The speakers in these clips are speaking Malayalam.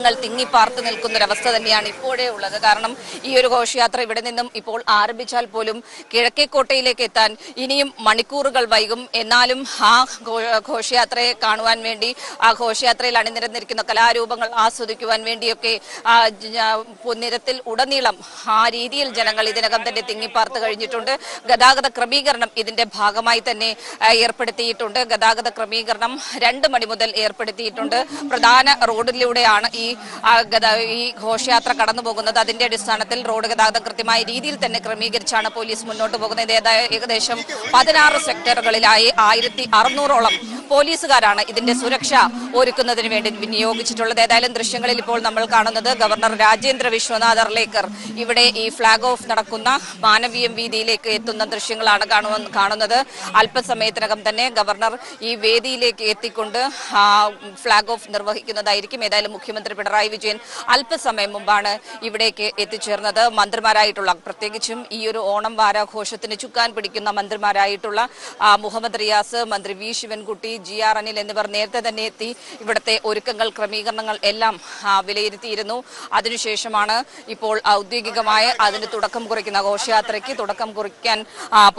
ങ്ങൾ തിങ്ങിപ്പാർത്ത് നിൽക്കുന്നൊരവസ്ഥ തന്നെയാണ് ഇപ്പോഴേ ഉള്ളത്. കാരണം ഈ ഒരു ഘോഷയാത്ര ഇവിടെ നിന്നും ഇപ്പോൾ ആരംഭിച്ചാൽ പോലും കിഴക്കേക്കോട്ടയിലേക്ക് എത്താൻ ഇനിയും മണിക്കൂറുകൾ വൈകും. എന്നാലും ആ ഘോഷയാത്രയെ കാണുവാൻ വേണ്ടി ആ ഘോഷയാത്രയിൽ അണിനിരന്നിരിക്കുന്ന കലാരൂപങ്ങൾ ആസ്വദിക്കുവാൻ വേണ്ടിയൊക്കെ നിരത്തിൽ ഉടനീളം ആ രീതിയിൽ ജനങ്ങൾ ഇതിനകം തന്നെ തിങ്ങിപ്പാർത്ത് കഴിഞ്ഞിട്ടുണ്ട്. ഗതാഗത ക്രമീകരണം ഇതിന്റെ ഭാഗമായി തന്നെ ഏർപ്പെടുത്തിയിട്ടുണ്ട്. ഗതാഗത ക്രമീകരണം രണ്ട് മണി മുതൽ ഏർപ്പെടുത്തിയിട്ടുണ്ട്. പ്രധാന റോഡിലൂടെയാണ് ഈ ഈ ഘോഷയാത്ര കടന്നു പോകുന്നത് അതിന്റെ അടിസ്ഥാനത്തിൽ റോഡ് ഗതാഗതം കൃത്യമായ രീതിയിൽ തന്നെ ക്രമീകരിച്ചാണ് പോലീസ് മുന്നോട്ട് പോകുന്നത്. ഏകദേശം പതിനാറ് സെക്ടറുകളിലായി ആയിരത്തി അറുന്നൂറോളം പോലീസുകാരാണ് ഇതിന്റെ സുരക്ഷ ഒരുക്കുന്നതിന് വേണ്ടി വിനിയോഗിച്ചിട്ടുള്ളത്. ഏതായാലും ദൃശ്യങ്ങളിൽ ഇപ്പോൾ നമ്മൾ കാണുന്നത് ഗവർണർ രാജേന്ദ്ര വിശ്വനാഥ് അർലേക്കർ ഇവിടെ ഈ ഫ്ളാഗ് ഓഫ് നടക്കുന്ന മാനവീയം വീതിയിലേക്ക് എത്തുന്ന ദൃശ്യങ്ങളാണ് കാണുന്നത്. അല്പസമയത്തിനകം തന്നെ ഗവർണർ ഈ വേദിയിലേക്ക് എത്തിക്കൊണ്ട് ഫ്ളാഗ് ഓഫ് നിർവഹിക്കുന്നതായിരിക്കും. ഏതായാലും മുഖ്യമന്ത്രി പിണറായി വിജയൻ അല്പസമയം മുമ്പാണ് ഇവിടേക്ക് എത്തിച്ചേർന്നത്. മന്ത്രിമാരായിട്ടുള്ള പ്രത്യേകിച്ചും ഈ ഒരു ഓണം വാരാഘോഷത്തിന് ചുക്കാൻ പിടിക്കുന്ന മന്ത്രിമാരായിട്ടുള്ള മുഹമ്മദ് റിയാസ് മന്ത്രി V Sivankutty G R Anil എന്നിവർ നേരത്തെ തന്നെ എത്തി. ഇവിടുത്തെ ഒരുക്കങ്ങൾ ക്രമീകരണങ്ങൾ എല്ലാം വിലയിരുത്തിയിരുന്നു. അതിനുശേഷമാണ് ഇപ്പോൾ ഔദ്യോഗികമായ അതിന് തുടക്കം കുറിക്കുന്ന ഘോഷയാത്രയ്ക്ക് തുടക്കം കുറിക്കാൻ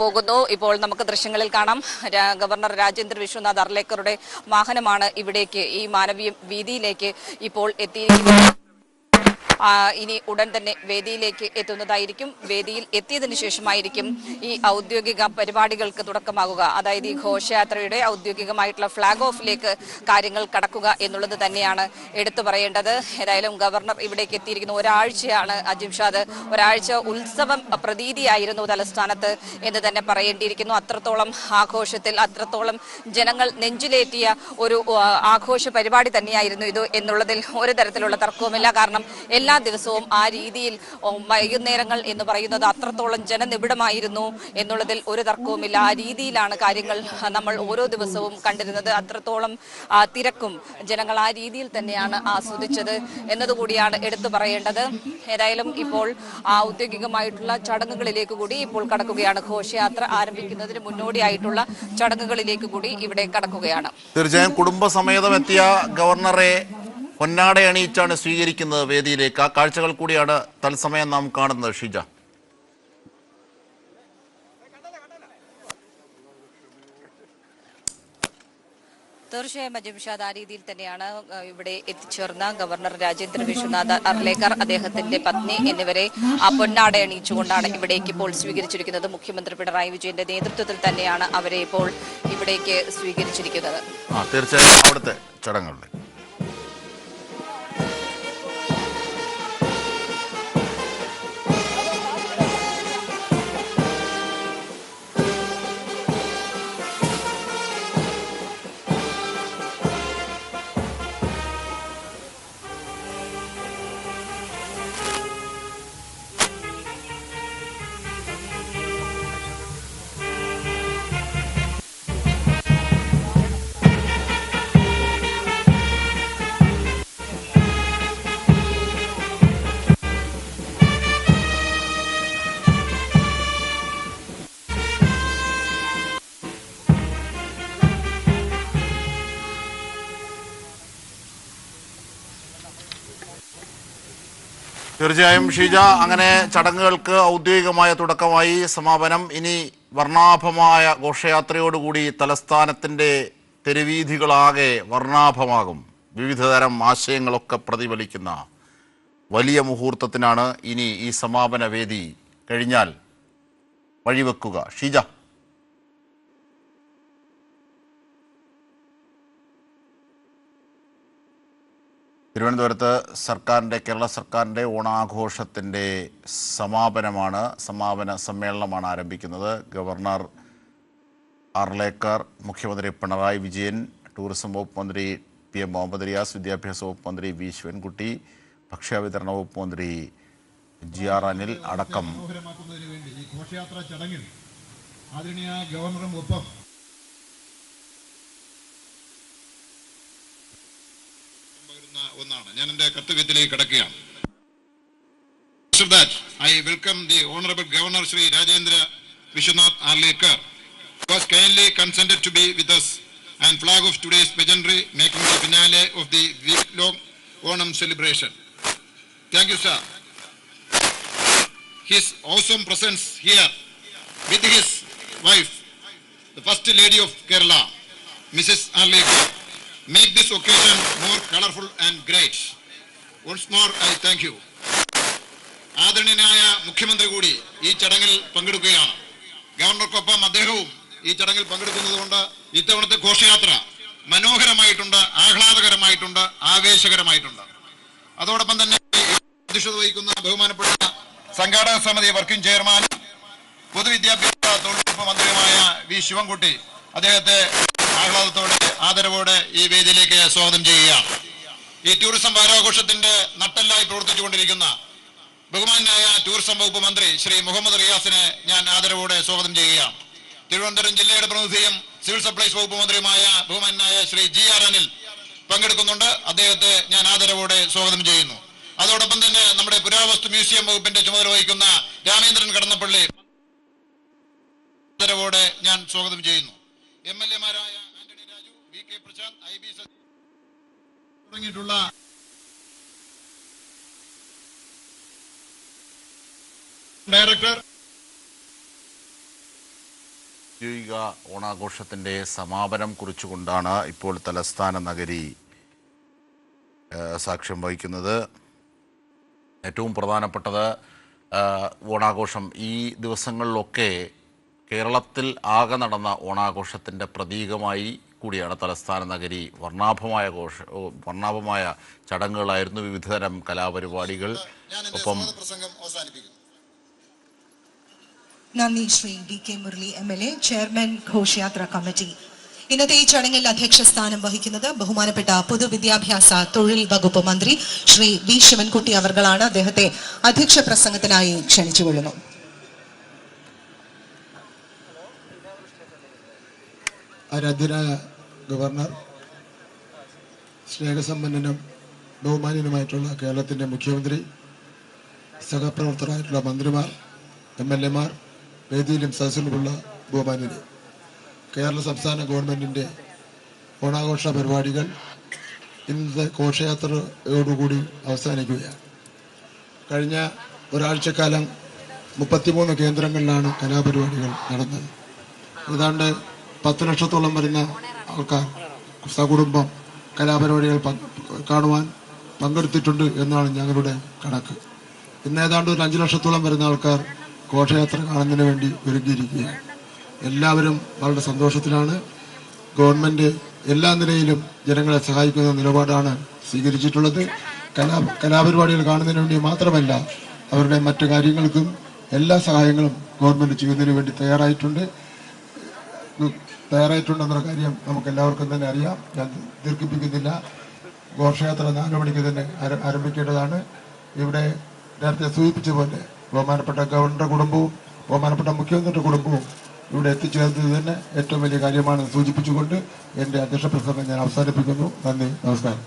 പോകുന്നു. ഇപ്പോൾ നമുക്ക് ദൃശ്യങ്ങളിൽ കാണാം. ഗവർണർ രാജേന്ദ്ര വിശ്വനാഥ് അർലേക്കറുടെ വാഹനമാണ് ഇവിടേക്ക് ഈ മാനവീയ വീതിയിലേക്ക് ഇപ്പോൾ എത്തിയിരിക്കുന്നത് ആ, ഇനി ഉടൻ തന്നെ വേദിയിലേക്ക് എത്തുന്നതായിരിക്കും. വേദിയിൽ എത്തിയതിനു ശേഷമായിരിക്കും ഈ ഔദ്യോഗിക പരിപാടികൾക്ക് തുടക്കമാകുക. അതായത് ഈ ഘോഷയാത്രയുടെ ഔദ്യോഗികമായിട്ടുള്ള ഫ്ളാഗ് ഓഫിലേക്ക് കാര്യങ്ങൾ കടക്കുക എന്നുള്ളത് തന്നെയാണ് എടുത്തു പറയേണ്ടത്. ഏതായാലും ഗവർണർ ഇവിടേക്ക് എത്തിയിരിക്കുന്ന ഒരാഴ്ചയാണ് അജിംഷാദ് ഒരാഴ്ച ഉത്സവം പ്രതീതിയായിരുന്നു തലസ്ഥാനത്ത് എന്ന് തന്നെ പറയേണ്ടിയിരിക്കുന്നു. അത്രത്തോളം ആഘോഷത്തിൽ അത്രത്തോളം ജനങ്ങൾ നെഞ്ചിലേറ്റിയ ഒരു ആഘോഷ പരിപാടി തന്നെയായിരുന്നു ഇത് എന്നുള്ളതിൽ ഒരു തരത്തിലുള്ള തർക്കവുമില്ല. കാരണം എല്ലാ ദിവസവും ആ രീതിയിൽ വൈകുന്നേരങ്ങൾ എന്ന് പറയുന്നത് അത്രത്തോളം ജനനിബിഡമായിരുന്നു എന്നുള്ളതിൽ ഒരു തർക്കവുമില്ല. ആ രീതിയിലാണ് കാര്യങ്ങൾ നമ്മൾ ഓരോ ദിവസവും കണ്ടിരുന്നത്. അത്രത്തോളം തിരക്കും ജനങ്ങൾ ആ രീതിയിൽ തന്നെയാണ് ആസ്വദിച്ചത് എന്നതുകൂടിയാണ് എടുത്തു പറയേണ്ടത്. ഏതായാലും ഇപ്പോൾ ആ ഔദ്യോഗികമായിട്ടുള്ള ചടങ്ങുകളിലേക്ക് കൂടി ഇപ്പോൾ കടക്കുകയാണ്. ഘോഷയാത്ര ആരംഭിക്കുന്നതിന് മുന്നോടിയായിട്ടുള്ള ചടങ്ങുകളിലേക്ക് കൂടി ഇവിടെ കടക്കുകയാണ്. തീർച്ചയായും കുടുംബസമേതം എത്തിയ ഗവർണറെ പൊന്നാട അണിയിച്ചാണ് സ്വീകരിക്കുന്നത് വേദിയിലേക്ക്. ആ കാഴ്ചകൾ കൂടിയാണ് തത്സമയം നാം കാണുന്നത് ഷിജ. തീർച്ചയായും അജിംഷാദ് ആ രീതിയിൽ തന്നെയാണ് ഇവിടെ എത്തിച്ചേർന്ന ഗവർണർ രാജേന്ദ്ര വിശ്വനാഥ് അർലേക്കർ അദ്ദേഹത്തിന്റെ പത്നി എന്നിവരെ ആ പൊന്നാട അണിയിച്ചുകൊണ്ടാണ് ഇവിടേക്ക് ഇപ്പോൾ സ്വീകരിച്ചിരിക്കുന്നത്. മുഖ്യമന്ത്രി പിണറായി വിജയന്റെ നേതൃത്വത്തിൽ തന്നെയാണ് അവരെ ഇപ്പോൾ ഇവിടേക്ക് സ്വീകരിച്ചിരിക്കുന്നത്. തീർച്ചയായും അവിടുത്തെ ചടങ്ങുകളിൽ. തീർച്ചയായും ഷീജ അങ്ങനെ ചടങ്ങുകൾക്ക് ഔദ്യോഗികമായ തുടക്കമായി സമാപനം. ഇനി വർണാഭമായ ഘോഷയാത്രയോടുകൂടി തലസ്ഥാനത്തിന്റെ തെരുവീഥികളാകെ വർണാഭമാകും. വിവിധതരം ആശയങ്ങളൊക്കെ പ്രതിഫലിക്കുന്ന വലിയ മുഹൂർത്തത്തിനാണ് ഇനി ഈ സമാപന വേദി കഴിഞ്ഞാൽ വഴിവെക്കുക. ഷീജ. തിരുവനന്തപുരത്ത് സർക്കാരിന്റെ കേരള സർക്കാരിന്റെ ഓണാഘോഷത്തിന്റെ സമാപനമാണ് സമാപന സമ്മേളനമാണ് ആരംഭിക്കുന്നത്. ഗവർണർ അർലേക്കർ മുഖ്യമന്ത്രി പിണറായി വിജയൻ ടൂറിസം വകുപ്പ് മന്ത്രി പി എം മുഹമ്മദ് റിയാസ് വിദ്യാഭ്യാസ വകുപ്പ് മന്ത്രി വി ശിവൻകുട്ടി ഭക്ഷ്യവിതരണ വകുപ്പ് മന്ത്രി ജി ആർ അനിൽ അടക്കം. ആദരണീയ ഗവർണറും ഒപ്പം ഒന്നാണ് ഞാൻ എന്റെ കർത്തവ്യത്തിലേക്ക് കിടക്കുകയാണ് welcome the Honorable Governor Sri Rajendra Vishwanath Arlekar, who has kindly consented to be with us and flag off today's pageantry, making the finale of the week-long Onam celebration. Thank you, sir. His awesome presence here with his wife, the first lady of Kerala, Mrs. Arleka, make this occasion more colorful and great. Once more, I thank you. ആദരണീയനായ മുഖ്യമന്ത്രി കൂടി ഈ ചടങ്ങിൽ പങ്കെടുക്കുകയാണ് ഗവർണർക്കൊപ്പം അദ്ദേഹവും ഈ ചടങ്ങിൽ പങ്കെടുക്കുന്നത് കൊണ്ട് ഇത്തവണത്തെ ഘോഷയാത്ര മനോഹരമായിട്ടുണ്ട് ആഹ്ലാദകരമായിട്ടുണ്ട് ആവേശകരമായിട്ടുണ്ട് അതോടൊപ്പം തന്നെ അധ്യക്ഷത വഹിക്കുന്ന ബഹുമാനപ്പെട്ട സംഘാടക സമിതി വർക്കിംഗ് ചെയർമാൻ പൊതുവിദ്യാഭ്യാസ തൊഴിലുറപ്പ് മന്ത്രിയുമായ വി ശിവൻകുട്ടി അദ്ദേഹത്തെ ആഹ്ലാദത്തോടെ ആദരവോടെ ഈ വേദിയിലേക്ക് സ്വാഗതം ചെയ്യുകയാണ് ഈ ടൂറിസം വാരാഘോഷത്തിന്റെ നട്ടെല്ലായി പ്രവർത്തിച്ചുകൊണ്ടിരിക്കുന്ന ബഹുമാനായ ടൂറിസം വകുപ്പ് മന്ത്രി ശ്രീ മുഹമ്മദ് റിയാസിനെ ഞാൻ ആദരവോടെ സ്വാഗതം ചെയ്യുകയാണ് തിരുവനന്തപുരം ജില്ലയുടെ പ്രതിനിധിയും സിവിൽ സപ്ലൈസ് വകുപ്പ് മന്ത്രിയുമായ ബഹുമാനായ ശ്രീ ജി ആർ അനിൽ പങ്കെടുക്കുന്നുണ്ട്. അദ്ദേഹത്തെ ഞാൻ ആദരവോടെ സ്വാഗതം ചെയ്യുന്നു. അതോടൊപ്പം തന്നെ നമ്മുടെ പുരാവസ്തു മ്യൂസിയം വകുപ്പിന്റെ ചുമതല വഹിക്കുന്ന രാമേന്ദ്രൻ കടന്നപ്പള്ളി ആദരവോടെ ഞാൻ സ്വാഗതം ചെയ്യുന്നു. M L എമാരായ Antony Raju V K Prashanth I B തുടങ്ങിയിട്ടുള്ള ഡയറക്ടർ. ഔദ്യോഗിക ഓണാഘോഷത്തിന്റെ സമാപനം കുറിച്ചുകൊണ്ടാണ് ഇപ്പോൾ തലസ്ഥാന നഗരി സാക്ഷ്യം വഹിക്കുന്നത്. ഏറ്റവും പ്രധാനപ്പെട്ടത് ഓണാഘോഷം ഈ ദിവസങ്ങളിലൊക്കെ കേരളത്തിൽ ആകെ നടന്ന ഓണാഘോഷത്തിന്റെ പ്രതീകമായി കൂടിയാണ് തലസ്ഥാന നഗരി. വർണാഭമായ ഘോഷ വർണാഭമായ ചടങ്ങുകളായിരുന്നു വിവിധതരം കലാപരിപാടികൾ. ഒപ്പം നന്ദി Shri D K Murali M L A chairman ഘോഷയാത്ര കമ്മിറ്റി. ഇന്നത്തെ ഈ ചടങ്ങിൽ അധ്യക്ഷ സ്ഥാനം വഹിക്കുന്നത് ബഹുമാനപ്പെട്ട പൊതുവിദ്യാഭ്യാസ തൊഴിൽ വകുപ്പ് മന്ത്രി ശ്രീ വി ശിവൻകുട്ടി അവർകളാണ്. അദ്ദേഹത്തെ അധ്യക്ഷ പ്രസംഗത്തിനായി ക്ഷണിച്ചുകൊള്ളുന്നു. ആരാധ്യനായ ഗവർണർ സ്നേഹസമ്പന്നനും ബഹുമാന്യനുമായിട്ടുള്ള കേരളത്തിന്റെ മുഖ്യമന്ത്രി സഹപ്രവർത്തകരായിട്ടുള്ള മന്ത്രിമാർ എം എൽ എമാർ വേദിയിലും സദസ്സിലുമുള്ള ബഹുമാന്യരെ. കേരള സംസ്ഥാന ഗവൺമെന്റിന്റെ ഓണാഘോഷ പരിപാടികൾ ഇന്നത്തെ ഘോഷയാത്രയോടുകൂടി അവസാനിക്കുകയാണ്. കഴിഞ്ഞ ഒരാഴ്ചക്കാലം മുപ്പത്തിമൂന്ന് കേന്ദ്രങ്ങളിലാണ് കലാപരിപാടികൾ നടന്നത്. ഏതാണ്ട് പത്ത് ലക്ഷത്തോളം വരുന്ന ആൾക്കാർ സകുടുംബം കലാപരിപാടികൾ കാണുവാൻ പങ്കെടുത്തിട്ടുണ്ട് എന്നാണ് ഞങ്ങളുടെ കണക്ക്. ഇന്ന് ഏതാണ്ട് ഒരു അഞ്ച് ലക്ഷത്തോളം വരുന്ന ആൾക്കാർ ഘോഷയാത്ര കാണുന്നതിന് വേണ്ടി ഒരുങ്ങിയിരിക്കുകയാണ്. എല്ലാവരും വളരെ സന്തോഷത്തിലാണ്. ഗവൺമെന്റ് എല്ലാ നിലയിലും ജനങ്ങളെ സഹായിക്കുന്ന നിലപാടാണ് സ്വീകരിച്ചിട്ടുള്ളത്. കലാ കലാപരിപാടികൾ കാണുന്നതിന് വേണ്ടി മാത്രമല്ല അവരുടെ മറ്റു കാര്യങ്ങൾക്കും എല്ലാ സഹായങ്ങളും ഗവൺമെന്റ് ചെയ്യുന്നതിന് വേണ്ടി തയ്യാറായിട്ടുണ്ട്. തയ്യാറായിട്ടുണ്ടെന്നുള്ള കാര്യം നമുക്ക് എല്ലാവർക്കും തന്നെ അറിയാം. ഞാൻ ദീർഘിപ്പിക്കുന്നില്ല. ഘോഷയാത്ര നാല് മണിക്ക് തന്നെ ആരംഭിക്കേണ്ടതാണ്. ഇവിടെ നേരത്തെ സൂചിപ്പിച്ച പോലെ ബഹുമാനപ്പെട്ട ഗവർണറുടെ കുടുംബവും ബഹുമാനപ്പെട്ട മുഖ്യമന്ത്രിയുടെ കുടുംബവും ഇവിടെ എത്തിച്ചേർന്നത് തന്നെ ഏറ്റവും വലിയ കാര്യമാണ് സൂചിപ്പിച്ചുകൊണ്ട് എന്റെ അധ്യക്ഷ പ്രസംഗം ഞാൻ അവസാനിപ്പിക്കുന്നു. നന്ദി. നമസ്കാരം.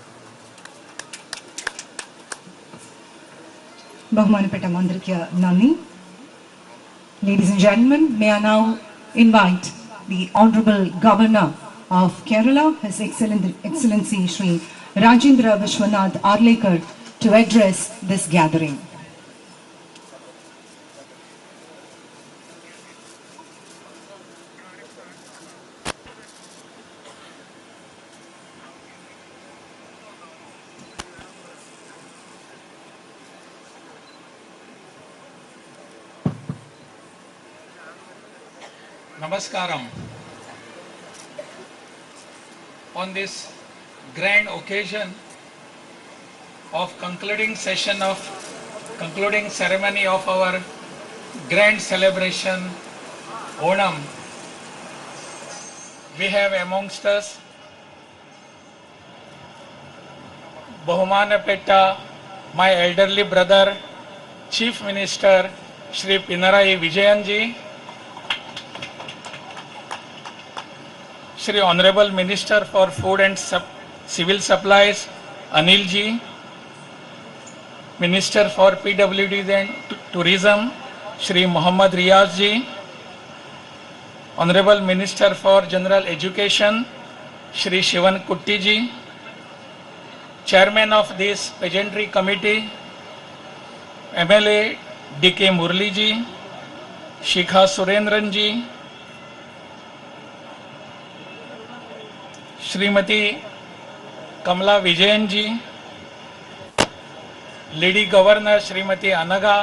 ബഹുമാനപ്പെട്ട മന്ത്രിക്ക് നന്ദി. Ladies and gentlemen may I now invite the Honorable Governor of Kerala, His Excellency Sri Rajendra Vishwanath Arlekar, to address this gathering. Namaskaram. On this grand occasion of concluding session of concluding ceremony of our grand celebration Onam, we have amongst us Bahumana Bahumanapetta, my elderly brother, Chief Minister Shri Pinarai Vijayanji, Shri honourable minister for food and civil supplies Anil ji minister for P W Ds and tourism Shri Mohammad Riyas ji honourable minister for general education Shri Sivan Kutty ji chairman of M L A D K Murali ji Shikha Surendran ji Shrimati Kamala Vijayan ji, lady governor Shrimati Anagha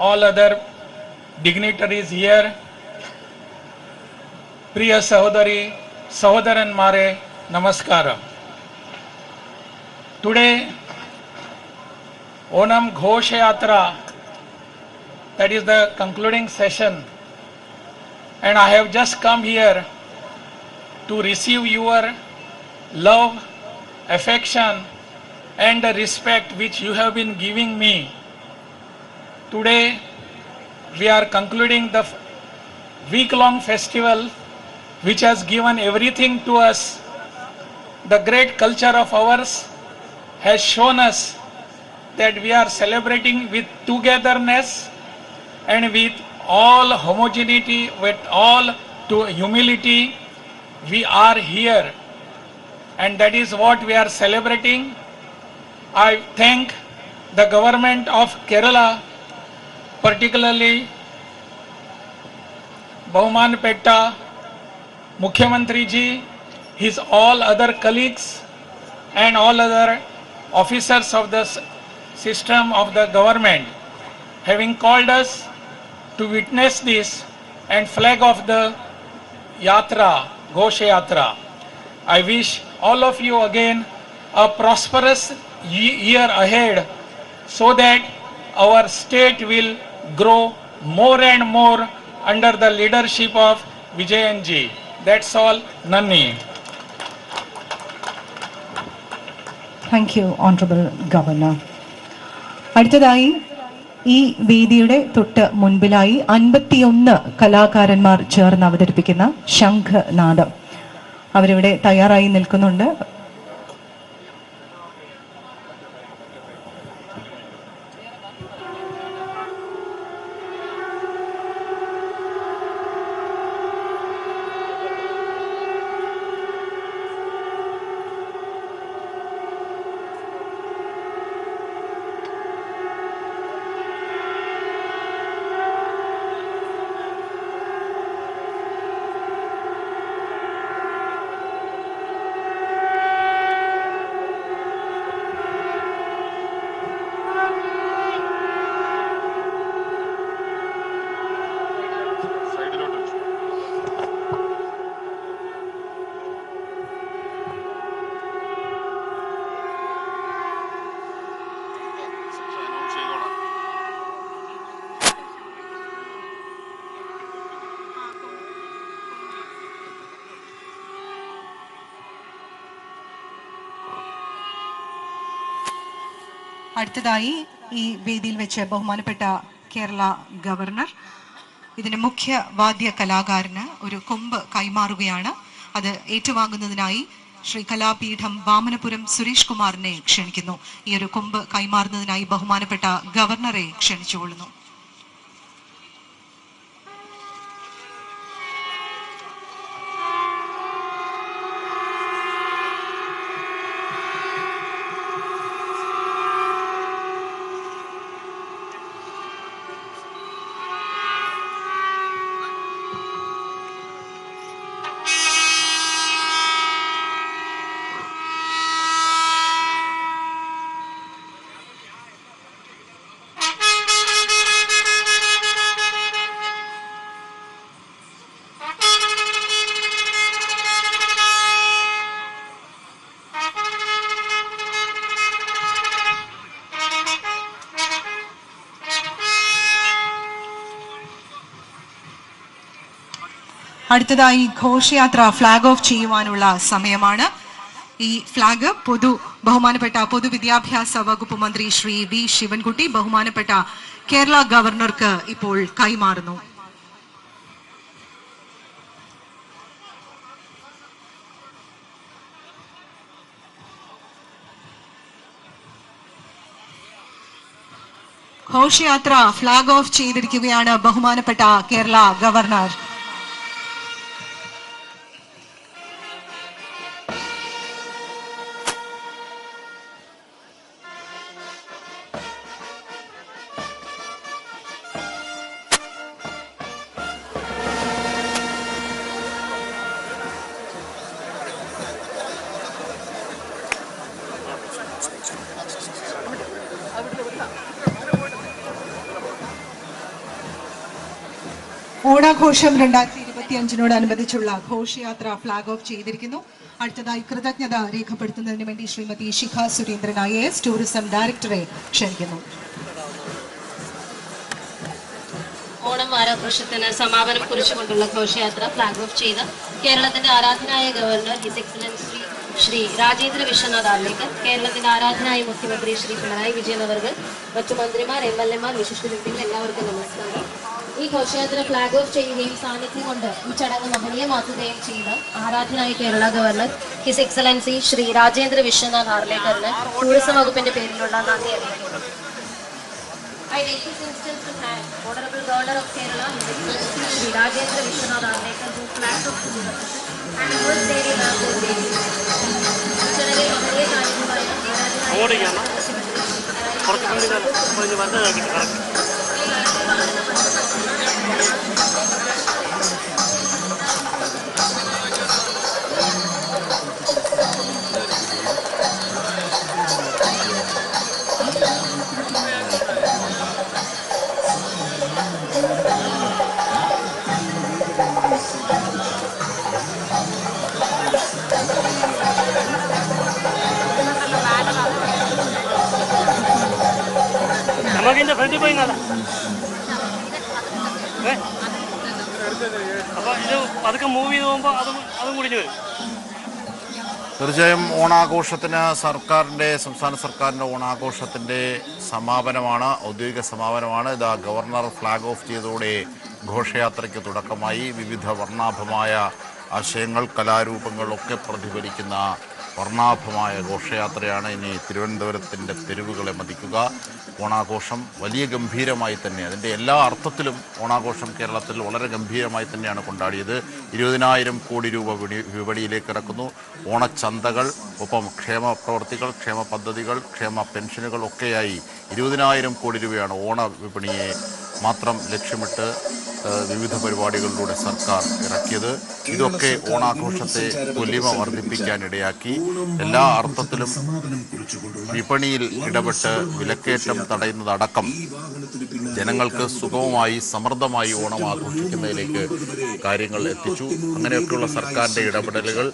all other dignitaries here प्रिय सहोदरी, सहोदरन मारे, नमस्कार। टुडे ओनम घोष यात्रा that is the concluding session and I have just come here to receive your love, affection and respect which you have been giving me. Today we are concluding the week-long festival which has given everything to us. The great culture of ours has shown us that we are celebrating with togetherness and with all homogeneity, with all to humility. We are here and that is what we are celebrating. I thank the government of Kerala, particularly Bauman Petta, Mukhyamantri ji, his all other colleagues and all other officers of the system of the government having called us to witness this and flag of the Yatra, Ghosh Yatra. I wish all of you again a prosperous ye- year ahead so that our state will grow more and more under the leadership of Vijayan ji. That's all. Nanni. Thank you honourable governor അടുത്തതായി ഈ വേദിയുടെ തൊട്ട് മുൻപിലായി അൻപത്തിയൊന്ന് കലാകാരന്മാർ ചേർന്ന് അവതരിപ്പിക്കുന്ന ശംഖനാദം അവരിവിടെ തയ്യാറായി നിൽക്കുന്നുണ്ട്. അടുത്തതായി ഈ വേദിയിൽ വെച്ച് ബഹുമാനപ്പെട്ട കേരള ഗവർണർ ഇതിന് മുഖ്യ വാദ്യ കലാകാരന് ഒരു കൊമ്പ് കൈമാറുകയാണ്. അത് ഏറ്റുവാങ്ങുന്നതിനായി ശ്രീ കലാപീഠം വാമനപുരം സുരേഷ് കുമാറിനെ ക്ഷണിക്കുന്നു. ഈ ഒരു കൊമ്പ് കൈമാറുന്നതിനായി ബഹുമാനപ്പെട്ട ഗവർണറെ ക്ഷണിച്ചുകൊള്ളുന്നു. അടുത്തതായി ഘോഷയാത്ര ഫ്ലാഗ് ഓഫ് ചെയ്യുവാനുള്ള സമയമാണ്. ഈ ഫ്ലാഗ് പൊതു ബഹുമാനപ്പെട്ട പൊതുവിദ്യാഭ്യാസ വകുപ്പ് മന്ത്രി ശ്രീ വി ശിവൻകുട്ടി ബഹുമാനപ്പെട്ട കേരള ഗവർണർക്ക് ഇപ്പോൾ കൈമാറുന്നു. ഘോഷയാത്ര ഫ്ലാഗ് ഓഫ് ചെയ്തിരിക്കുകയാണ് ബഹുമാനപ്പെട്ട കേരള ഗവർണർ. ഓണാഘോഷം രണ്ടായിരത്തി ഇരുപത്തി അഞ്ചിനോടനുബന്ധിച്ചുള്ള ഘോഷയാത്ര ഫ്ലാഗ് ഓഫ് ചെയ്തിരിക്കുന്നു. അടുത്തതായി കൃതജ്ഞത രേഖപ്പെടുത്തുന്നതിന് വേണ്ടി Shrimati Shikha Surendran I S tourism ഡയറക്ടറെ ക്ഷണിക്കുന്നു. ഓണം വാരാഘോഷത്തിന് സമാപനം കുറിച്ചുകൊണ്ടുള്ള ഘോഷയാത്ര ഫ്ലാഗ് ഓഫ് ചെയ്ത്. കേരളത്തിന്റെ ആരാധനായ governor his excellence Shri Shri Rajendra Vishwanath Arlekar കേരളത്തിന്റെ ആരാധനായ മുഖ്യമന്ത്രി ശ്രീ പിണറായി വിജയൻ അവർക്ക് മറ്റു മന്ത്രിമാർ എം എൽ എമാർ വിശിഷ്ട വ്യക്തികൾ എല്ലാവർക്കും നമസ്കാരം. ഘോഷയാത്ര ഫ്ലാഗ് ഓഫ് ചെയ്യുകയും സാന്നിധ്യം കൊണ്ട് ഈ ചടങ്ങ് മഹനീയമാക്കുകയും ചെയ്ത ആരാധനായ Kerala governor his excellency Shri Rajendra Vishwanath ആർലേക്കറിന് tourism വകുപ്പിന്റെ പേരിലുള്ള നന്ദി അറിയിക്കുന്നു. ഓടിക്കണം. കുറച്ച് കൂടി കഴിഞ്ഞ് വന്നു കഴിക്കും കറക്റ്റ് അതിന്റെ ഫ്രണ്ടിൽ പോയി അപ്പൊ ഇത് പതുക്കെ മൂവ് ചെയ്ത് പോകുമ്പോൾ അതും അതും കുടിഞ്ഞു വരും. തീർച്ചയായും ഓണാഘോഷത്തിന് സർക്കാരിന്റെ സംസ്ഥാന സർക്കാരിന്റെ ഓണാഘോഷത്തിന്റെ സമാപനമാണ് ഔദ്യോഗിക സമാപനമാണ്. ഇതാ ഗവർണർ ഫ്ലാഗ് ഓഫ് ചെയ്തതോടെ ഘോഷയാത്രയ്ക്ക് തുടക്കമായി. വിവിധ വർണാഭമായ ആശയങ്ങൾ കലാരൂപങ്ങളൊക്കെ പ്രതിഫലിക്കുന്ന വർണാഭമായ ഘോഷയാത്രയാണ്. ഇനി തിരുവനന്തപുരത്തിന്റെ തെരുവുകളെ മതിക്കുക. ഓണാഘോഷം വലിയ ഗംഭീരമായി തന്നെ അതിന്റെ എല്ലാ അർത്ഥത്തിലും ഓണാഘോഷം കേരളത്തിൽ വളരെ ഗംഭീരമായി തന്നെയാണ് കൊണ്ടാടിയത്. ഇരുപതിനായിരം കോടി രൂപ വിപണി വിപണിയിലേക്ക് ഇറക്കുന്നു. ഓണച്ചന്തകൾ ഒപ്പം ക്ഷേമ പ്രവർത്തികൾ ക്ഷേമ പദ്ധതികൾ ക്ഷേമ പെൻഷനുകൾ ഒക്കെയായി ഇരുപതിനായിരം കോടി രൂപയാണ് ഓണ വിപണിയെ മാത്രം ലക്ഷ്യമിട്ട് വിവിധ പരിപാടികളിലൂടെ സർക്കാർ ഇറക്കിയത്. ഇതൊക്കെ ഓണാഘോഷത്തെ തുല്യമ വർദ്ധിപ്പിക്കാൻ ഇടയാക്കി എല്ലാ അർത്ഥത്തിലും വിപണിയിൽ ഇടപെട്ട് വിലക്കയറ്റം തടയുന്നതടക്കം ജനങ്ങൾക്ക് സുഗമമായി സമൃദ്ധമായി ഓണം ആഘോഷിക്കുന്നതിലേക്ക് കാര്യങ്ങൾ എത്തിച്ചു. അങ്ങനെയൊക്കെയുള്ള സർക്കാരിന്റെ ഇടപെടലുകൾ.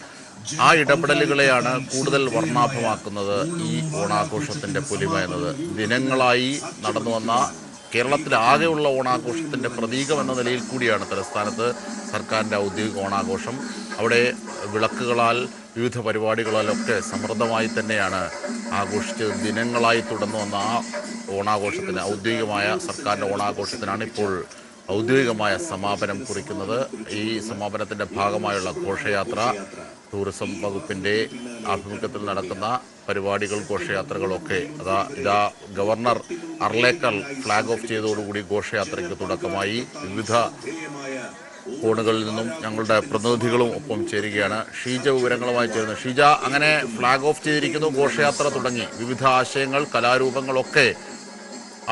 ആ ഇടപെടലുകളെയാണ് കൂടുതൽ വർണാഭമാക്കുന്നത് ഈ ഓണാഘോഷത്തിന്റെ പൊലിമ എന്നത്. ദിനങ്ങളായി നടന്നു വന്ന കേരളത്തിലാകെയുള്ള ഓണാഘോഷത്തിന്റെ പ്രതീകം എന്ന നിലയിൽ കൂടിയാണ് തലസ്ഥാനത്ത് സർക്കാരിന്റെ ഔദ്യോഗിക ഓണാഘോഷം. അവിടെ വിളക്കുകളാൽ വിവിധ പരിപാടികളാലൊക്കെ സമൃദ്ധമായി തന്നെയാണ് ആഘോഷിച്ചത് ദിനങ്ങളായി തുടർന്നു വന്ന ആ ഓണാഘോഷത്തിന് ഔദ്യോഗികമായ സർക്കാരിന്റെ ഓണാഘോഷത്തിനാണ് ഇപ്പോൾ ഔദ്യോഗികമായ സമാപനം കുറിക്കുന്നത് ഈ സമാപനത്തിന്റെ ഭാഗമായുള്ള ഘോഷയാത്ര ടൂറിസം വകുപ്പിന്റെ ആഭിമുഖ്യത്തിൽ നടക്കുന്ന പരിപാടികൾ ഘോഷയാത്രകളൊക്കെ. അതാ ഇതാ ഗവർണർ അർലേക്കൽ ഫ്ലാഗ് ഓഫ് ചെയ്തതോടുകൂടി ഘോഷയാത്രയ്ക്ക് തുടക്കമായി. വിവിധ കോണുകളിൽ നിന്നും ഞങ്ങളുടെ പ്രതിനിധികളും ഒപ്പം ചേരുകയാണ്. ഷീജ വിവരങ്ങളുമായി ചേരുന്നു. ഷീജ അങ്ങനെ ഫ്ലാഗ് ഓഫ് ചെയ്തിരിക്കുന്നു ഘോഷയാത്ര തുടങ്ങി. വിവിധ ആശയങ്ങൾ കലാരൂപങ്ങളൊക്കെ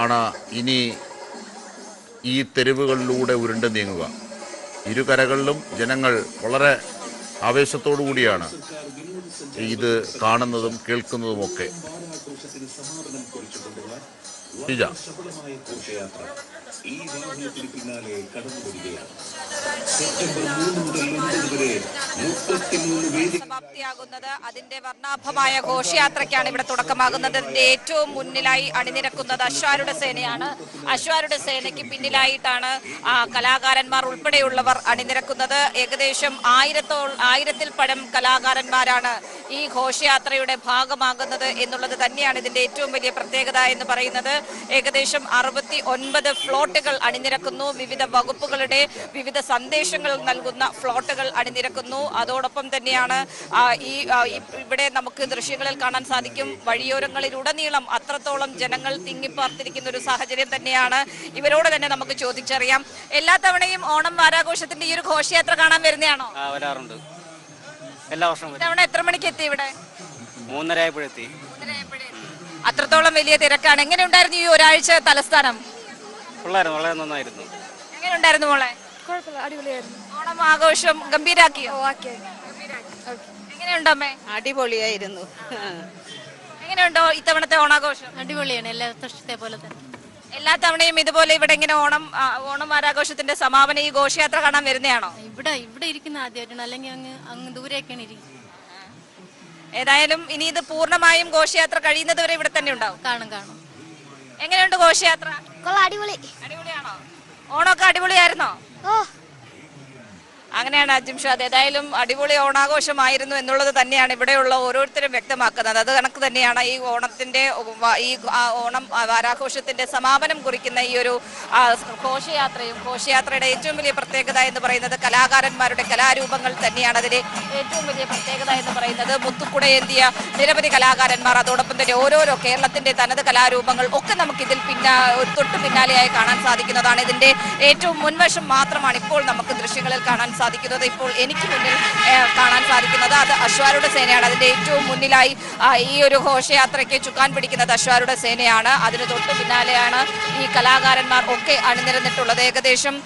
ആണ് ഇനി ഈ തെരുവുകളിലൂടെ ഉരുണ്ട് നീങ്ങുക. ഇരുകരകളിലും ജനങ്ങൾ വളരെ ആവേശത്തോടു കൂടിയാണ് ഇത് കാണുന്നതും കേൾക്കുന്നതുമൊക്കെ. ഷീജ സമാപ്തിയാകുന്നത് അതിന്റെ വർണാഭമായ ഘോഷയാത്രയ്ക്കാണ് ഇവിടെ തുടക്കമാകുന്നത്. ഇതിന്റെ ഏറ്റവും മുന്നിലായി അണിനിരക്കുന്നത് അശ്വാരുടെ സേനയാണ്. അശ്വാരുടെ സേനയ്ക്ക് പിന്നിലായിട്ടാണ് കലാകാരന്മാർ ഉൾപ്പെടെയുള്ളവർ അണിനിരക്കുന്നത്. ഏകദേശം ആയിരത്തോ ആയിരത്തിൽ പഴം കലാകാരന്മാരാണ് ഈ ഘോഷയാത്രയുടെ ഭാഗമാകുന്നത് എന്നുള്ളത് തന്നെയാണ് ഇതിന്റെ ഏറ്റവും വലിയ പ്രത്യേകത എന്ന് പറയുന്നത്. ഏകദേശം അറുപത്തി ഒൻപത് ഫ്ലോട്ടുകൾ അണിനിരക്കുന്നു. വിവിധ വകുപ്പുകളുടെ വിവിധ സന്ദേശങ്ങൾ നൽകുന്ന ഫ്ലോട്ടുകൾ അണിനിരക്കുന്നു. അതോടൊപ്പം തന്നെയാണ് ഈ ഇവിടെ നമുക്ക് ദൃശ്യങ്ങളിൽ കാണാൻ സാധിക്കും വഴിയോരങ്ങളിലുടനീളം അത്രത്തോളം ജനങ്ങൾ തിങ്ങിപ്പാർത്തിരിക്കുന്ന ഒരു സാഹചര്യം തന്നെയാണ്. ഇവരോട് തന്നെ നമുക്ക് ചോദിച്ചറിയാം. എല്ലാ തവണയും ഓണം വാരാഘോഷത്തിന്റെ ഈ ഒരു ഘോഷയാത്ര കാണാൻ വരുന്നതാണോ? വരാറുണ്ട്. എല്ലാ വർഷവും എത്ര മണിക്ക് എത്തി ഇവിടെ? മൂന്നര ആയപ്പോഴെത്തി അത്രത്തോളം വലിയ തിരക്കാണ്. എങ്ങനെ ഉണ്ടായിരുന്നു ഈ ഒരാഴ്ച തലസ്ഥാനം? വളരെ നന്നായിരുന്നു. എങ്ങനെ ഉണ്ടായിരുന്നു മോളെ? കുഴപ്പമില്ല. അടിപൊളിയായിരുന്നു. ഓണം ആഘോഷം ഗംഭീരാക്കിയോ? ഓക്കെ എങ്ങനെയുണ്ടമ്മേ അടിപൊളിയായിരുന്നു. എങ്ങനെയുണ്ടോ ഇത്തവണത്തെ ഓണാഘോഷം? അടിപൊളിയാണ് എല്ലാ വർഷത്തെ പോലെ തന്നെ. എല്ലാ തവണയും ഇതുപോലെ ഇവിടെ ഇങ്ങനെ ഓണം ഓണം വാരാഘോഷത്തിന്റെ സമാപന ഈ ഘോഷയാത്ര കാണാൻ വരുന്നതാണോ? ഇവിടെ ഇവിടെ ഇരിക്കുന്ന ആദ്യമായിട്ടാണ് അല്ലെങ്കിൽ അങ്ങ് അങ്ങ് ദൂരെയൊക്കെയാണ് ഇരിക്കുന്നത്. ഏതായാലും ഇനി ഇത് പൂർണമായും ഘോഷയാത്ര കഴിയുന്നത് വരെ ഇവിടെ തന്നെ ഉണ്ടാവും. കാണും കാണും. എങ്ങനെയുണ്ട് ഘോഷയാത്ര? കൊള്ളാം അടിപൊളി. അടിപൊളിയാണോ? ഓണമൊക്കെ അടിപൊളിയായിരുന്നോ? ഓ. അങ്ങനെയാണ് അജിം ഷാദ് ഏതായാലും അടിപൊളി ഓണാഘോഷമായിരുന്നു എന്നുള്ളത് തന്നെയാണ് ഇവിടെയുള്ള ഓരോരുത്തരും വ്യക്തമാക്കുന്നത്. അത് കണക്ക് തന്നെയാണ് ഈ ഓണത്തിന്റെ ഈ ഓണം വാരാഘോഷത്തിന്റെ സമാപനം കുറിക്കുന്ന ഈ ഒരു ഘോഷയാത്രയും ഘോഷയാത്രയുടെ ഏറ്റവും വലിയ പ്രത്യേകത എന്ന് പറയുന്നത് കലാകാരന്മാരുടെ കലാരൂപങ്ങൾ തന്നെയാണ്. അതിലെ ഏറ്റവും വലിയ പ്രത്യേകത എന്ന് പറയുന്നത് മുത്തുക്കുടയേന്തിയ നിരവധി കലാകാരന്മാർ അതോടൊപ്പം തന്നെ ഓരോരോ കേരളത്തിന്റെ തനത് കലാരൂപങ്ങൾ ഒക്കെ നമുക്ക് ഇതിൽ പിന്നാ തൊട്ടു പിന്നാലെയായി കാണാൻ സാധിക്കുന്നതാണ്. ഇതിന്റെ ഏറ്റവും മുൻവശം മാത്രമാണ് ഇപ്പോൾ നമുക്ക് ദൃശ്യങ്ങളിൽ കാണാൻ സാധിക്കുന്നത്. ഇപ്പോൾ എനിക്ക് മുന്നിൽ കാണാൻ സാധിക്കുന്നത് അത് അശ്വാരുടെ സേനയാണ്. അതിന്റെ ഏറ്റവും മുന്നിലായി ഈ ഒരു ഘോഷയാത്രയ്ക്ക് ചുക്കാൻ പിടിക്കുന്നത് അശ്വാരുടെ സേനയാണ്. അതിന് തൊട്ടു പിന്നാലെയാണ് ഈ കലാകാരന്മാർ ഒക്കെ അണിനിരന്നിട്ടുള്ളത്. ഏകദേശം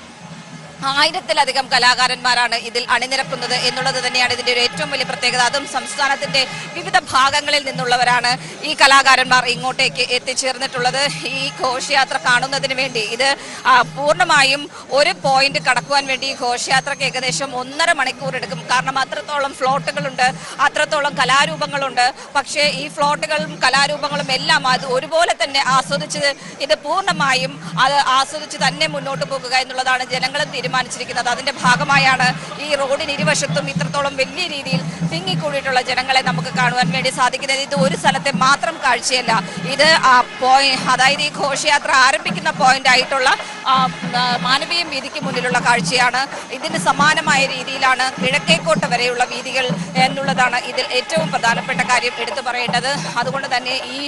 ആയിരത്തിലധികം കലാകാരന്മാരാണ് ഇതിൽ അണിനിരക്കുന്നത് എന്നുള്ളത് തന്നെയാണ് ഇതിന്റെ ഒരു ഏറ്റവും വലിയ പ്രത്യേകത. അതും സംസ്ഥാനത്തിന്റെ വിവിധ ഭാഗങ്ങളിൽ നിന്നുള്ളവരാണ് ഈ കലാകാരന്മാർ ഇങ്ങോട്ടേക്ക് എത്തിച്ചേർന്നിട്ടുള്ളത്. ഈ ഘോഷയാത്ര കാണുന്നതിന് വേണ്ടി ഇത് പൂർണമായും ഒരു പോയിന്റ് കടക്കുവാൻ വേണ്ടി ഈ ഘോഷയാത്രയ്ക്ക് ഏകദേശം ഒന്നര മണിക്കൂർ എടുക്കും. കാരണം അത്രത്തോളം ഫ്ലോട്ടുകളുണ്ട് അത്രത്തോളം കലാരൂപങ്ങളുണ്ട്. പക്ഷേ ഈ ഫ്ലോട്ടുകളും കലാരൂപങ്ങളും എല്ലാം അത് ഒരുപോലെ തന്നെ ആസ്വദിച്ച് ഇത് പൂർണമായും അത് ആസ്വദിച്ച് തന്നെ മുന്നോട്ട് പോകുക എന്നുള്ളതാണ് ജനങ്ങളും തീരുമാനിച്ചിരിക്കുന്നത്. അതിന്റെ ഭാഗമായാണ് ഈ റോഡിന് ഇരുവശത്തും ഇത്രത്തോളം വലിയ രീതിയിൽ തിങ്ങിക്കൂടിയിട്ടുള്ള ജനങ്ങളെ നമുക്ക് കാണുവാൻ വേണ്ടി സാധിക്കുന്നത്. ഇത് ഒരു സ്ഥലത്തെ മാത്രം കാഴ്ചയല്ല. ഇത് അതായത് ഈ ഘോഷയാത്ര ആരംഭിക്കുന്ന പോയിന്റ് ആയിട്ടുള്ള മാനവീയം വീതിക്ക് മുന്നിലുള്ള കാഴ്ചയാണ്. ഇതിന് സമാനമായ രീതിയിലാണ് കിഴക്കേക്കോട്ട വരെയുള്ള വീതികൾ എന്നുള്ളതാണ് ഇതിൽ ഏറ്റവും പ്രധാനപ്പെട്ട കാര്യം എടുത്തു പറയേണ്ടത്. അതുകൊണ്ട് തന്നെ ഈ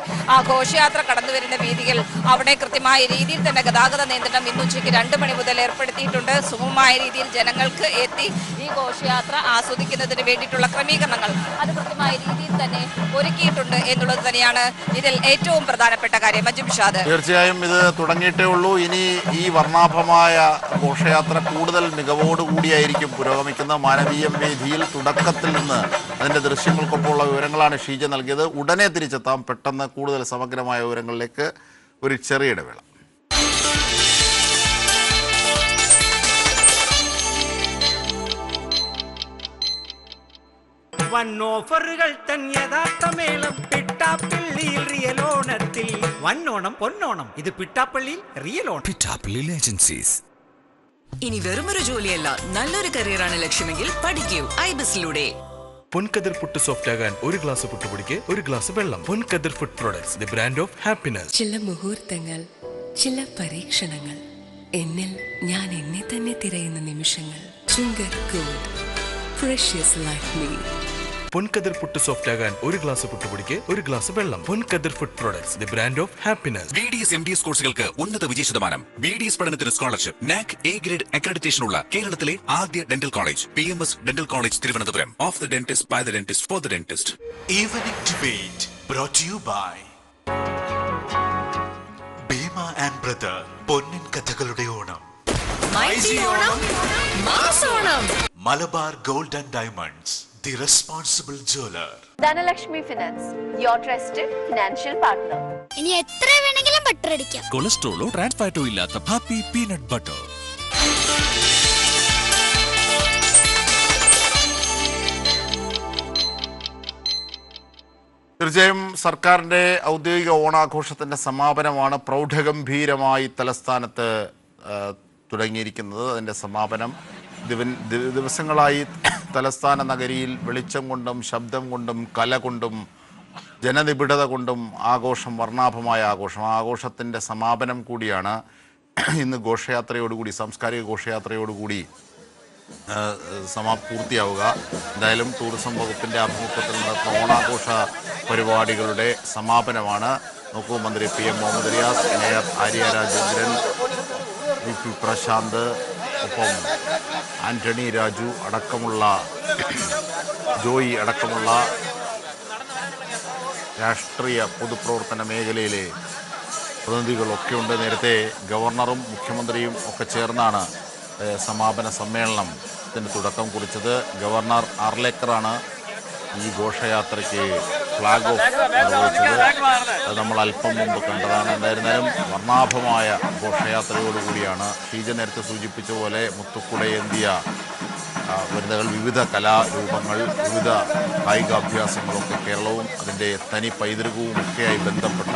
ഘോഷയാത്ര കടന്നു വരുന്ന വീതികൾ അവിടെ കൃത്യമായ രീതിയിൽ തന്നെ ഗതാഗത നിയന്ത്രണം ഇന്ന് ഉച്ചയ്ക്ക് രണ്ട് മണി മുതൽ ഏർപ്പെടുത്തിയിട്ടുണ്ട്. സുഗമമായ രീതിയിൽ ജനങ്ങൾക്ക് എത്തി ഈ ഘോഷയാത്ര ആസ്വദിക്കുന്നതിന് വേണ്ടിയിട്ടുള്ള ക്രമീകരണങ്ങൾ അത് കൃത്യമായ രീതിയിൽ തന്നെ ഒരുക്കിയിട്ടുണ്ട് എന്നുള്ളത് തന്നെയാണ് ഇതിൽ ഏറ്റവും പ്രധാനപ്പെട്ട കാര്യം. ഷാദ്. തീർച്ചയായും ഇത് തുടങ്ങിയിട്ടേ ഉള്ളൂ. ഇനി ഈ വർണാഭമായ ഘോഷയാത്ര കൂടുതൽ മികവോടുകൂടിയായിരിക്കും പുരോഗമിക്കുന്ന മാനവീയം വേദിയിൽ തുടക്കത്തിൽ നിന്ന്. അതിന്റെ ദൃശ്യങ്ങൾക്കൊപ്പമുള്ള വിവരങ്ങളാണ് ഷീജ നൽകിയത്. ഉടനെ തിരിച്ചെത്താം. പെട്ടെന്ന് കൂടുതൽ സമഗ്രമായ വിവരങ്ങളിലേക്ക് ഒരു ചെറിയ ഇടവേള. വൻ ഓഫറുകൾ തൻ യഥാർത്ഥ മേളം പിട്ടാപ്പള്ളിയിൽ റിയൽ ഓണത്തിൽ വന്നോണം പൊന്നോണം ഇത് പിട്ടാപ്പള്ളിയിൽ റിയൽ ഓണം പിറ്റാപ്പിള്ളിൽ ഏജൻസീസ് ഇനി വെറുമൊരു ജോലിയല്ല നല്ലൊരു കരിയറാണ് ലക്ഷ്യമെങ്കിൽ പഠിക്കൂ ഐബസിലൂടെ. പൊൻകതിർ പുട്ട് സോഫ്റ്റ് ആകാൻ ഒരു ഗ്ലാസ് പുട്ടുപൊടിക്ക് ഒരു ഗ്ലാസ് വെള്ളം. Ponkathir food products the brand of happiness ചില മുഹൂർത്തങ്ങൾ ചില പരീക്ഷണങ്ങൾ എന്നിൽ ഞാൻ എന്നെ തന്നെ തിരയുന്ന നിമിഷങ്ങൾ. ചുങ്കർ gold precious life me Ponkathir puttu soft ആകാൻ ഒരു ഗ്ലാസ് പുട്ടുപൊടിക്ക് ഒരു ഗ്ലാസ് വെള്ളം. Ponkathir food products the brand of happiness B D S M D S കോഴ്സുകൾക്ക് ഉന്നത വിജയ ശതമാനം. ബി ഡി എസ് പഠനത്തിന് scholarship NAAC A grade accreditation ഉള്ള കേരളത്തിലെ ആദ്യ dental college P M S dental college Thiruvananthapuram. Of the dentist by the dentist for the dentist evening debate brought you by Bhima and brother പൊന്നിൻ കഥകളുടെ Onam. Malabar gold and diamonds. The responsible jeweler. Dhanlaxmi finance your trusted financial partner ഇനി എത്ര വേണമെങ്കിലും ബട്ടർ അടിക്കാം. കൊളസ്ട്രോളോ ട്രാൻസ് ഫാറ്റോ ഇല്ലാത്ത ഹാപ്പി പീനട്ട് ബട്ടർ തീർച്ചയായും സർക്കാരിന്റെ ഔദ്യോഗിക ഓണാഘോഷത്തിന്റെ സമാപനമാണ് പ്രൗഢഗംഭീരമായി തലസ്ഥാനത്ത് തുടങ്ങിയിരിക്കുന്നത്. അതിന്റെ സമാപനം ദിവസങ്ങളായി തലസ്ഥാന നഗരിയിൽ വെളിച്ചം കൊണ്ടും ശബ്ദം കൊണ്ടും കല കൊണ്ടും ജനനിബിഡത കൊണ്ടും ആഘോഷം വർണാഭമായ ആഘോഷം. ആഘോഷത്തിന്റെ സമാപനം കൂടിയാണ് ഇന്ന് ഘോഷയാത്രയോടുകൂടി സാംസ്കാരിക ഘോഷയാത്രയോടുകൂടി സമാപൂർത്തിയാവുക സമാ പൂർത്തിയാവുക. എന്തായാലും ടൂറിസം വകുപ്പിന്റെ ആഭിമുഖ്യത്തിൽ നടത്തുന്ന ഓണാഘോഷ പരിപാടികളുടെ സമാപനമാണ്. നോക്കൂ മന്ത്രി P M Muhammad Riyas mayor Arya Rajendran V P Prashanth ഒപ്പം ആന്റണി രാജു അടക്കമുള്ള ജോയി അടക്കമുള്ള രാഷ്ട്രീയ പൊതുപ്രവർത്തന മേഖലയിലെ പ്രതിനിധികളൊക്കെ ഉണ്ട്. നേരത്തെ ഗവർണറും മുഖ്യമന്ത്രിയും ഒക്കെ ചേർന്നാണ് സമാപന സമ്മേളനത്തിന് തുടക്കം കുറിച്ചത്. ഗവർണർ ആർലേക്കറാണ്. ഈ ഘോഷയാത്രയ്ക്ക് ഫ്ലാഗ് ഓഫ് നിർവഹിച്ചത് അത് നമ്മൾ അല്പം മുമ്പ് കണ്ടതാണ്. എന്തായിരുന്നാലും വർണാഭമായ ഘോഷയാത്രയോടുകൂടിയാണ് ഷീജ നേരത്തെ സൂചിപ്പിച്ച പോലെ മുത്തുക്കുടയേന്തിയ വനിതകൾ വിവിധ കലാരൂപങ്ങൾ വിവിധ കായികാഭ്യാസങ്ങളൊക്കെ കേരളവും അതിന്റെ തനി പൈതൃകവും ഒക്കെയായി ബന്ധപ്പെട്ട